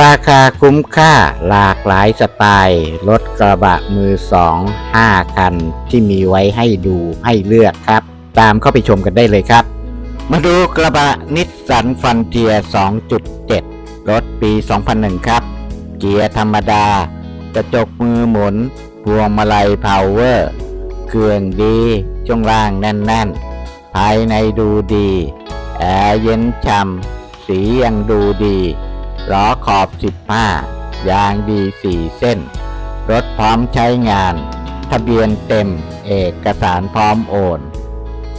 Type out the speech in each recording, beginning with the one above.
ราคาคุ้มค่าหลากหลายสไตล์รถกระบะมือสอง5คัน ที่มีไว้ให้ดูให้เลือกครับ ตามเข้าไปชมกันได้เลยครับ มาดูกระบะนิสสันฟันเทีย2.7 รถปี 2001 ครับ เกียร์ธรรมดา กระจกมือหมุน พวงมาลัยพาวเวอร์ เครื่องดีช่วงล่างแน่นๆ ภายในดูดี แอร์เย็นช่ำสียังดูดี ล้อขอบ 15 ยางดี 4 เส้น รถพร้อมใช้งาน ทะเบียนเต็ม เอกสารพร้อมโอน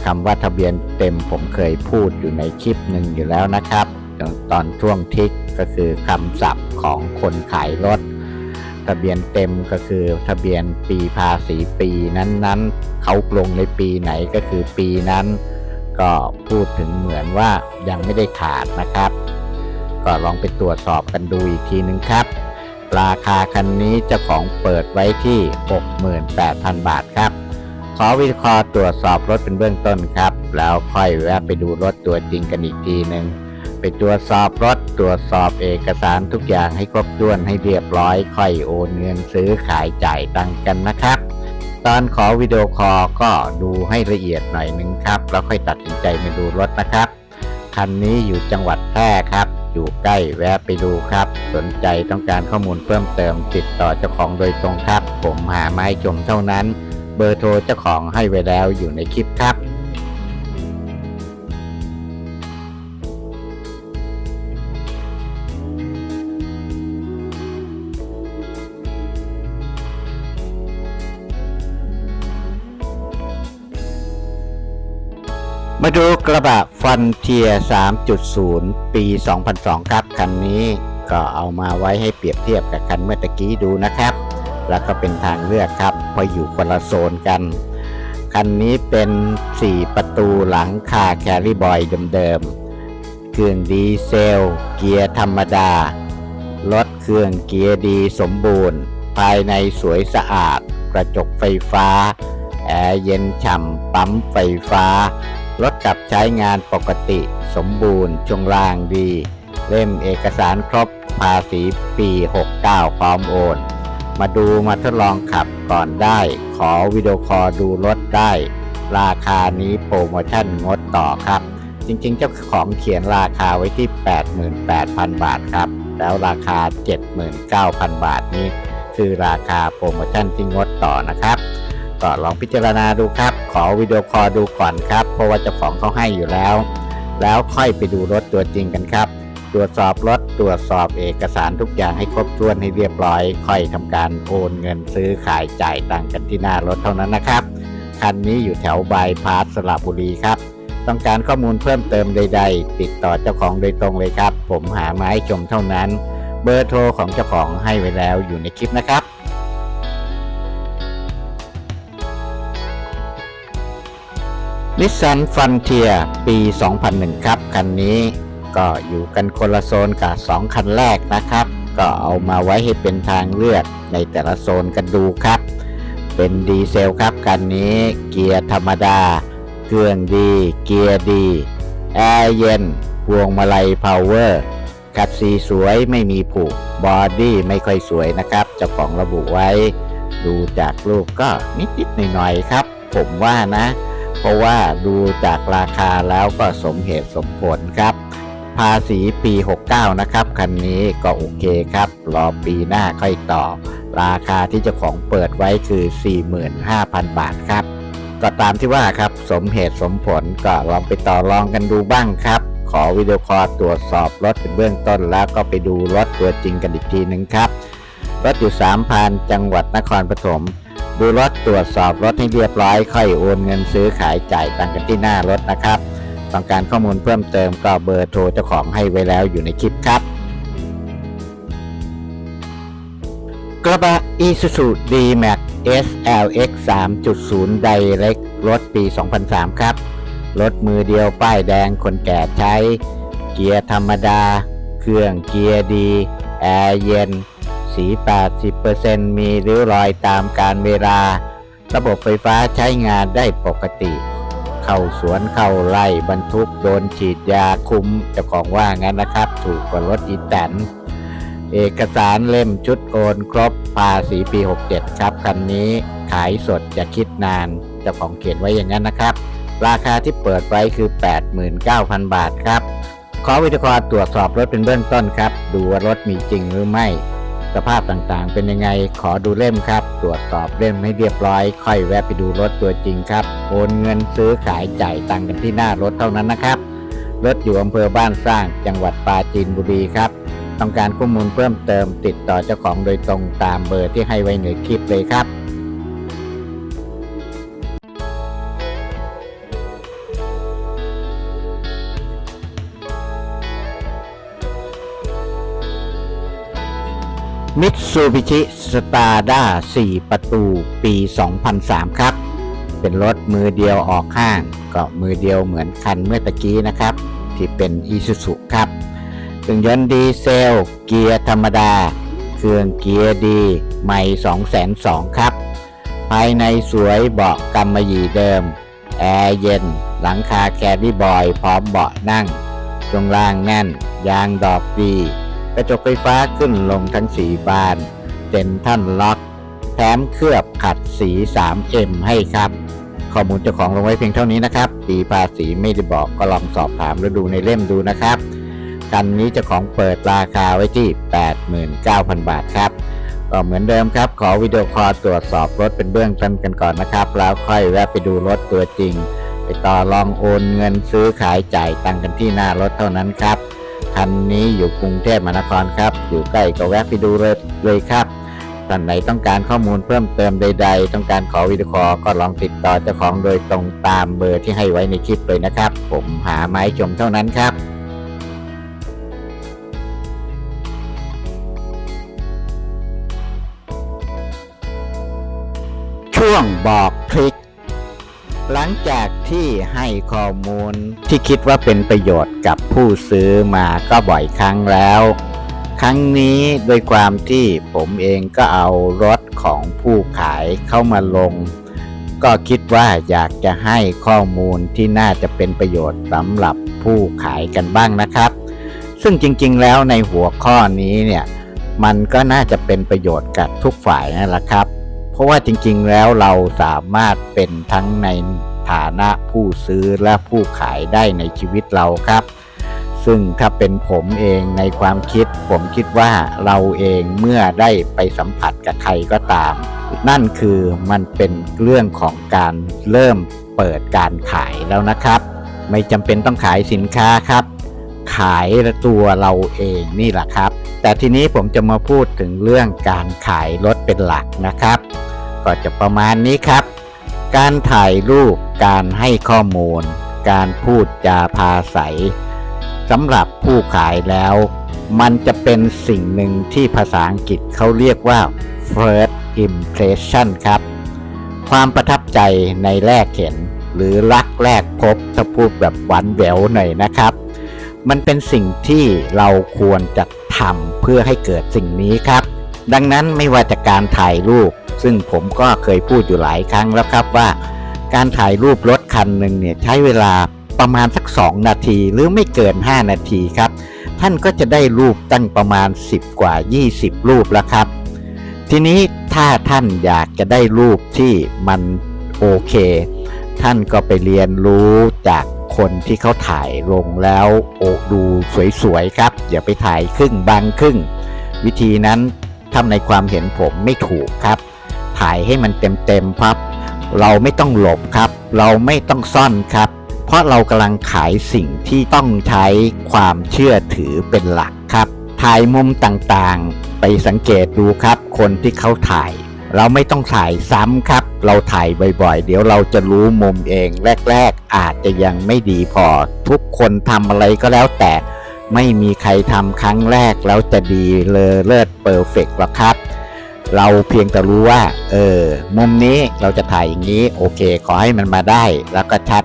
คำว่าทะเบียนเต็มผมเคยพูดอยู่ในคลิปหนึ่งอยู่แล้วนะครับ ตอนช่วงทิกก็คือคำศัพท์ของคนขายรถ ทะเบียนเต็มก็คือทะเบียนปีภาษีปีนั้นๆ เขาลงในปีไหนก็คือปีนั้น ก็พูดถึงเหมือนว่ายังไม่ได้ขาดนะครับ ก็ลองไปตรวจสอบกันดูอีกทีหนึ่งครับ ราคาคันนี้เจ้าของเปิดไว้ที่ 68,000 บาทครับ ขอวิเคราะห์ตรวจสอบรถเป็นเบื้องต้นครับ แล้วค่อยแวะไปดูรถตัวจริงกันอีกทีหนึ่งไปตรวจสอบรถตรวจสอบเอกสารทุกอย่างให้ครบถ้วนให้เรียบร้อย ค่อยโอนเงินซื้อขายจ่ายตังกันนะครับ ตอนขอวิดีโอคอลก็ดูให้ละเอียดหน่อยหนึงครับ แล้วค่อยตัดสินใจมาดูรถนะครับ คันนี้อยู่จังหวัดแพร่ครับ อยู่ใกล้แวะไปดูครับ สนใจต้องการข้อมูลเพิ่มเติมติดต่อเจ้าของโดยตรงครับ ผมหาไม้ชมเท่านั้น เบอร์โทรเจ้าของให้ไว้แล้วอยู่ในคลิปครับ กระบะฟันเทีย3.0 ปี 2002 ครับ คันนี้ก็เอามาไว้ให้เปรียบเทียบกับคันเมื่อตะกี้ดูนะครับ แล้วก็เป็นทางเลือกครับเพราะอยู่คนละโซนกัน คันนี้เป็น 4 ประตูหลังคาแคริบอยเดิมๆ เครื่องดีเซล เกียร์ธรรมดา รถเครื่องเกียร์ดีสมบูรณ์ ภายในสวยสะอาด กระจกไฟฟ้า แอร์เย็นฉ่ำ ปั๊มไฟฟ้า รถกลับใช้งานปกติ สมบูรณ์ชงลางดี เล่มเอกสารครบภาษีปี 69 พร้อมโอน มาดูมาทดลองขับก่อนได้ ขอวิดีโอคอลดูรถได้ ราคานี้โปรโมชั่นงดต่อครับ จริงๆ เจ้าของเขียนราคาไว้ที่ 88,000 บาทครับ แล้วราคา 79,000 บาทนี้ คือราคาโปรโมชั่นที่งดต่อนะครับ ก็ลองพิจารณาดูครับ ขอวิดีโอคอลดูก่อนครับ เพราะว่าเจ้าของเขาให้อยู่แล้ว แล้วค่อยไปดูรถตัวจริงกันครับ ตรวจสอบรถตรวจสอบเอกสารทุกอย่างให้ครบถ้วนให้เรียบร้อย ค่อยทำการโอนเงินซื้อขายจ่ายตังค์กันที่หน้ารถเท่านั้นนะครับ คันนี้อยู่แถวบายพาสสระบุรีครับต้องการข้อมูลเพิ่มเติมใด ๆ ติดต่อเจ้าของโดยตรงเลยครับ ผมหามาให้ชมเท่านั้น เบอร์โทรของเจ้าของให้ไว้แล้วอยู่ในคลิปนะครับ นิสสันฟันเทียปี 2001 ครับ คันนี้ก็อยู่กันคนละโซนกับ 2 คันแรกนะครับ ก็เอามาไว้ให้เป็นทางเลือกในแต่ละโซนกันดูครับ เป็นดีเซลครับ คันนี้เกียร์ธรรมดา เครื่องดี เกียร์ดี แอร์เย็น พวงมาลัยพาวเวอร์คัดสีสวยไม่มีผุบอดี้ไม่ค่อยสวยนะครับเจ้าของระบุไว้ ดูจากรูปก็นิดๆหน่อยๆครับ ผมว่านะ เพราะว่าดูจากราคาแล้วก็สมเหตุสมผลครับ ภาษีปี 69 นะครับ คันนี้ก็โอเคครับ รอปีหน้าค่อยต่อ ราคาที่เจ้าของเปิดไว้คือ 45,000 บาทครับ ก็ตามที่ว่าครับสมเหตุสมผลก็ลองไปต่อรองกันดูบ้างครับ ขอวิดีโอคอลตรวจสอบรถเป็นเบื้องต้นแล้วก็ไปดูรถตัวจริงกันอีกทีหนึ่งครับรถอยู่สามพันจังหวัดนครปฐม ดูรถตรวจสอบรถให้เรียบร้อยค่อยโอนเงินซื้อขายจ่ายตังค์กันที่หน้ารถนะครับ ต้องการข้อมูลเพิ่มเติมก็เบอร์โทรเจ้าของให้ไว้แล้วอยู่ในคลิปครับ กระบะ Isuzu D-Max SLX 3.0 Direct รถปี 2003 ครับ รถมือเดียวป้ายแดงคนแก่ใช้ เกียร์ธรรมดา เครื่องเกียร์ดี แอร์เย็น สี 80%มีริ้วรอยตามการเวลา ระบบไฟฟ้าใช้งานได้ปกติ เข้าสวนเข้าไร่บรรทุกโดนฉีดยาคุ้มเจ้าของว่างั้นนะครับ ถูกกว่ารถอีแตนเอกสารเล่มชุดโอนครบภาษีปี 67 ครับ คันนี้ขายสดจะคิดนานเจ้าของเขียนไว้อย่างนั้นนะครับ ราคาที่เปิดไว้คือ 89,000 บาทครับ ขอวิทยากรตรวจสอบรถเป็นเบื้องต้นครับ ดูว่ารถมีจริงหรือไม่ สภาพต่างๆ เป็นยังไงขอดูเล่มครับ ตรวจสอบเล่มให้เรียบร้อย ค่อยแวะไปดูรถตัวจริงครับ โอนเงินซื้อขายจ่ายตังค์กันที่หน้ารถเท่านั้นนะครับ รถอยู่อำเภอบ้านสร้างจังหวัดปราจีนบุรีครับ ต้องการข้อมูลเพิ่มเติมติดต่อเจ้าของโดยตรงตามเบอร์ที่ให้ไว้ในคลิปเลยครับ มิตซูบิชิสตาร์ด้า4ประตูปี 2003 ครับ เป็นรถมือเดียวออกห้าง ก็มือเดียวเหมือนคันเมื่อตะกี้นะครับ ที่เป็นอีซูซุครับเครื่องยนต์ดีเซล เกียร์ธรรมดา เครื่องเกียร์ดีใหม่202 ครับ ภายในสวยเบาะกำมะหยี่เดิม แอร์เย็น หลังคาแครี่บอย พร้อมเบาะนั่ง ตรงล่างแน่น ยางดอกดี ระจกไฟฟ้าขึ้นลงทั้งสีบานเซ็นท่านล็อก แถมเคลือบขัดสี 3M ให้ครับ ข้อมูลเจ้าของลงไว้เพียงเท่านี้นะครับปีภาษีไม่ได้บอกก็ลองสอบถามแล้วดูในเล่มดูนะครับ คันนี้เจ้าของเปิดราคาไว้ที่ 89,000 บาทครับก็เหมือนเดิมครับ ขอวิดีโอคอลตรวจสอบรถเป็นเบื้องต้นกันก่อนนะครับ แล้วค่อยแวะไปดูรถตัวจริง ไปต่อรองโอนเงินซื้อขายจ่ายตังกันที่หน้ารถเท่านั้นครับ คันนี้อยู่กรุงเทพมหานครครับ อยู่ใกล้ก็แวะไปดูเลยเลยครับท่านไหนต้องการข้อมูลเพิ่มเติมใด ๆ ต้องการขอวิดีโอคอก็ลองติดต่อเจ้าของโดยตรงตามเบอร์ที่ให้ไว้ในคลิปเลยนะครับ ผมหาไม้ชมเท่านั้นครับช่วงบอกทริค หลังจากที่ให้ข้อมูลที่คิดว่าเป็นประโยชน์กับผู้ซื้อมาก็บ่อยครั้งแล้ว ครั้งนี้โดยความที่ผมเองก็เอารถของผู้ขายเข้ามาลง ก็คิดว่าอยากจะให้ข้อมูลที่น่าจะเป็นประโยชน์สำหรับผู้ขายกันบ้างนะครับ ซึ่งจริงๆแล้วในหัวข้อนี้เนี่ย มันก็น่าจะเป็นประโยชน์กับทุกฝ่ายนั่นแหละครับ ราะว่าจริงๆแล้วเราสามารถเป็นทั้งในฐานะผู้ซื้อและผู้ขายได้ในชีวิตเราครับ ซึ่งถ้าเป็นผมเองในความคิด ผมคิดว่าเราเองเมื่อได้ไปสัมผัสกับใครก็ตาม นั่นคือมันเป็นเรื่องของการเริ่มเปิดการขายแล้วนะครับ ไม่จำเป็นต้องขายสินค้าครับ ขายตัวเราเองนี่แหละครับแต่ทีนี้ผมจะมาพูดถึงเรื่องการขายรถเป็นหลักนะครับ ก็จะประมาณนี้ครับ การถ่ายรูป การให้ข้อมูล การพูดจาภาศัยสำหรับผู้ขายแล้ว มันจะเป็นสิ่งหนึ่งที่ภาษาอังกฤษเขาเรียกว่า first impression ครับ ความประทับใจในแรกเห็น หรือรักแรกพบถ้าพูดแบบหวานแหววหน่อยนะครับ มันเป็นสิ่งที่เราควรจะทำเพื่อให้เกิดสิ่งนี้ครับ ดังนั้นไม่ว่าจะการถ่ายรูป ซึ่งผมก็เคยพูดอยู่หลายครั้งแล้วครับว่า การถ่ายรูปรถคันหนึ่งเนี่ยใช้เวลาประมาณสัก 2 นาทีหรือไม่เกิน 5 นาทีครับ ท่านก็จะได้รูปตั้งประมาณ 10 กว่า 20 รูปแล้วครับ ทีนี้ถ้าท่านอยากจะได้รูปที่มันโอเค ท่านก็ไปเรียนรู้จากคนที่เขาถ่ายลงแล้วโอ้ดูสวยๆครับ อย่าไปถ่ายครึ่งบางครึ่ง วิธีนั้นทำในความเห็นผมไม่ถูกครับ ถ่ายให้มันเต็มๆครับ เราไม่ต้องหลบครับ เราไม่ต้องซ่อนครับ เพราะเรากำลังขายสิ่งที่ต้องใช้ความเชื่อถือเป็นหลักครับ ถ่ายมุมต่างๆ ไปสังเกตดูครับ คนที่เขาถ่าย เราไม่ต้องถ่ายซ้ำครับ เราถ่ายบ่อยๆ เดี๋ยวเราจะรู้มุมเองแรก ๆ อาจจะยังไม่ดีพอ ทุกคนทำอะไรก็แล้วแต่ไม่มีใครทำครั้งแรกแล้วจะดีเลอเลิศเปอร์เฟกต์หรอกครับ เราเพียงแต่รู้ว่า เออ มุมนี้เราจะถ่ายอย่างนี้ โอเค ขอให้มันมาได้ แล้วก็ชัด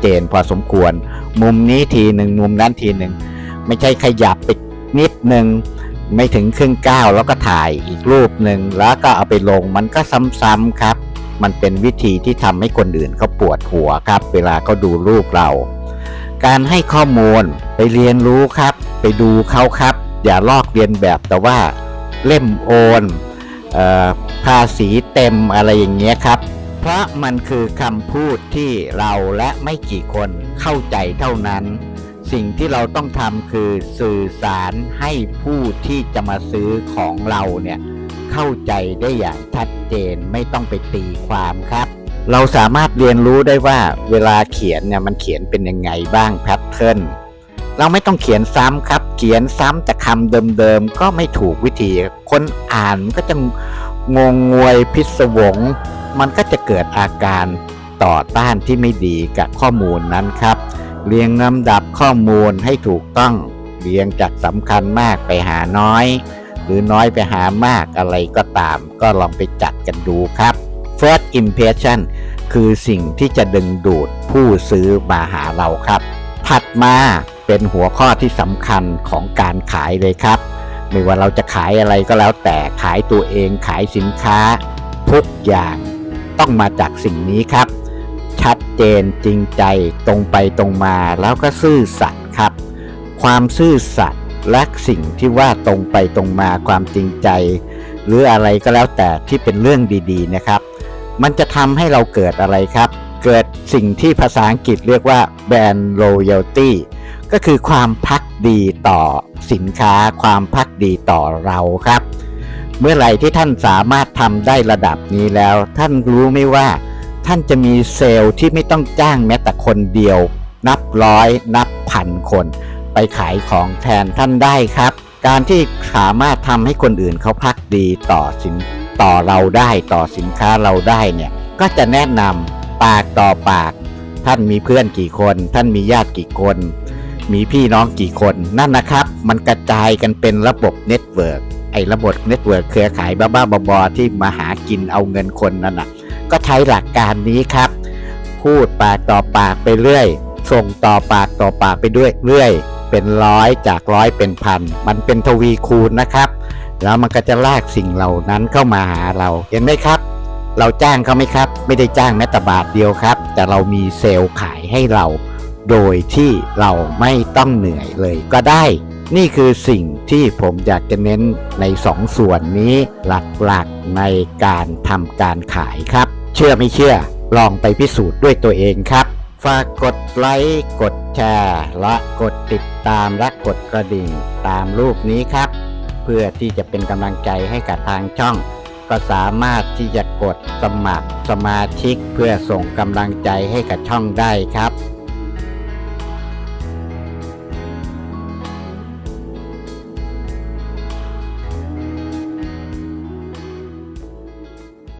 เจนพอสมควร มุมนี้ทีหนึ่งมุมนั้นทีหนึ่งไม่ใช่ขยับไปนิดหนึ่งไม่ถึงครึ่งก้าวแล้วก็ถ่ายอีกรูปหนึ่งแล้วก็เอาไปลงมันก็ซ้ำๆครับ มันเป็นวิธีที่ทำให้คนอื่นเขาปวดหัวครับ เวลาเขาดูรูปเรา การให้ข้อมูลไปเรียนรู้ครับ ไปดูเขาครับ อย่าลอกเรียนแบบแต่ว่าเล่มโอน ภาษีเต็มอะไรอย่างเงี้ยครับ เพราะมันคือคำพูดที่เราและไม่กี่คนเข้าใจเท่านั้น สิ่งที่เราต้องทำคือสื่อสารให้ผู้ที่จะมาซื้อของเราเนี่ยเข้าใจได้อย่างชัดเจนไม่ต้องไปตีความครับ เราสามารถเรียนรู้ได้ว่าเวลาเขียนเนี่ยมันเขียนเป็นยังไงบ้างแพทเทิร์นเราไม่ต้องเขียนซ้ำครับ เขียนซ้ำแต่ คำเดิมๆก็ไม่ถูกวิธี คนอ่านก็จะงงงวยพิศวง มันก็จะเกิดอาการต่อต้านที่ไม่ดีกับข้อมูลนั้นครับ เรียงลำดับข้อมูลให้ถูกต้อง เรียงจากสำคัญมากไปหาน้อย หรือน้อยไปหามากอะไรก็ตาม ก็ลองไปจัดกันดูครับ First impression คือสิ่งที่จะดึงดูดผู้ซื้อมาหาเราครับ ถัดมา เป็นหัวข้อที่สำคัญของการขายเลยครับ ไม่ว่าเราจะขายอะไรก็แล้วแต่ขายตัวเองขายสินค้า ทุกอย่างต้องมาจากสิ่งนี้ครับ ชัดเจนจริงใจตรงไปตรงมาแล้วก็ซื่อสัตย์ครับ ความซื่อสัตย์และสิ่งที่ว่าตรงไปตรงมาความจริงใจ หรืออะไรก็แล้วแต่ที่เป็นเรื่องดีๆนะครับ มันจะทำให้เราเกิดอะไรครับ เกิดสิ่งที่ภาษาอังกฤษเรียกว่า brand loyalty ก็คือความพักดีต่อสินค้า ความพักดีต่อเราครับ เมื่อไหร่ที่ท่านสามารถทำได้ระดับนี้แล้ว ท่านรู้ไหมว่า ท่านจะมีเซลล์ที่ไม่ต้องจ้างแม้แต่คนเดียว นับร้อย นับพันคน ไปขายของแทนท่านได้ครับ การที่สามารถทำให้คนอื่นเขาพักดีต่อสินต่อเราได้ต่อสินค้าเราได้เนี่ยก็จะแนะนำปากต่อปาก ท่านมีเพื่อนกี่คน ท่านมีญาติกี่คน มีพี่น้องกี่คนนั่นนะครับ มันกระจายกันเป็นระบบเน็ตเวิร์กไอ้ระบบเน็ตเวิร์กเครือข่ายบ้าๆบอๆที่มาหากินเอาเงินคนนั่นน่ะก็ใช้หลักการนี้ครับ พูดปากต่อปากไปเรื่อย ส่งต่อปากต่อปากไปด้วยเรื่อย เป็นร้อยจากร้อยเป็นพัน มันเป็นทวีคูณนะครับ แล้วมันก็จะลากสิ่งเหล่านั้นเข้ามาหาเราเห็นไหมครับ เราจ้างเขาไหมครับ ไม่ได้จ้างแม้แต่บาทเดียวครับ แต่เรามีเซลล์ขายให้เรา โดยที่เราไม่ต้องเหนื่อยเลยก็ได้ นี่คือสิ่งที่ผมอยากจะเน้นในสองส่วนนี้หลักๆในการทำการขายครับ เชื่อไม่เชื่อลองไปพิสูจน์ด้วยตัวเองครับ ฝากกดไลค์กดแชร์และกดติดตามและกดกระดิ่งตามรูปนี้ครับ เพื่อที่จะเป็นกำลังใจให้กับทางช่อง ก็สามารถที่จะกดสมัครสมาชิก เพื่อส่งกำลังใจให้กับช่องได้ครับ